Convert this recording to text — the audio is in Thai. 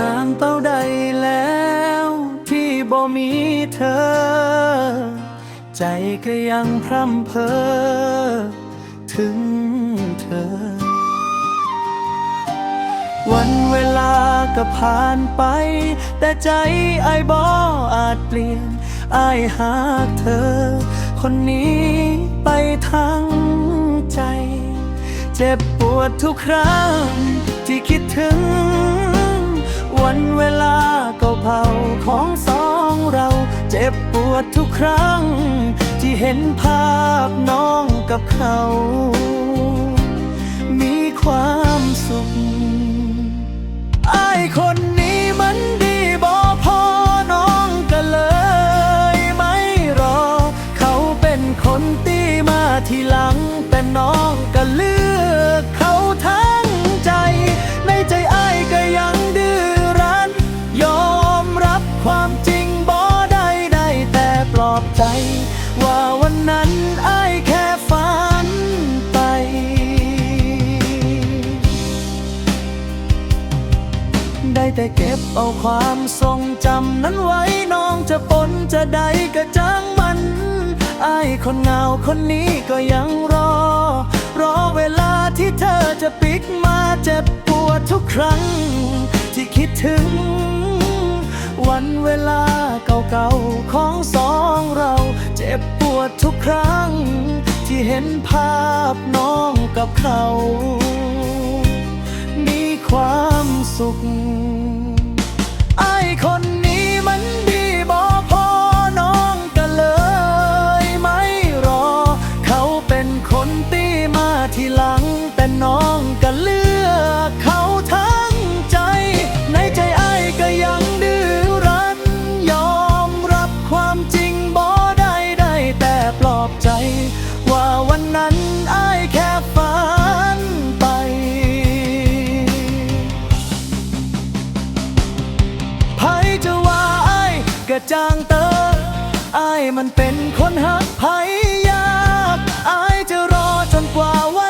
นานเต่าใดแล้ว ที่บ่มีเธอ ใจก็ยังพร่ำเพ้อถึงเธอ วันเวลาก็ผ่านไป แต่ใจไอ้บ่อาจเปลี่ยนไอ้หาเธอ คนนี้ไปทั้งใจ เจ็บปวดทุกครั้ง ดทุกครั้ง ที่เห็นภาพน้องกับเขา มีความสุขไอ้คนนี้มันดีบอพอน้องก็เลย ไม่รอ เขาเป็นคนตีมาทีหลัง อบใจ ว่าวันนั้นไอ้ายแค่ฝันไป ได้แต่เก็บเอาความทรงจำนั้นไว้น้องจะปนจะใดก็จ้างมันไอ้ายคนเงาคนนี้ก็ยังรอ รอเวลาที่เธอจะปิกมาเจ็บปวดทุกครั้ง ที่คิดถึง วันเวลาเก่าๆของสองเรา เจ็บปวดทุกครั้ง ที่เห็นภาพน้องกับเขา มีความสุข อบใจ ว่าวันนั้นไอ้แค่ฝันไป ไผจะว่าไอ้ายกระจางเตอไอ้ายมันเป็นคนหักไผยากไอ้ายจะรอจนกว่าวัน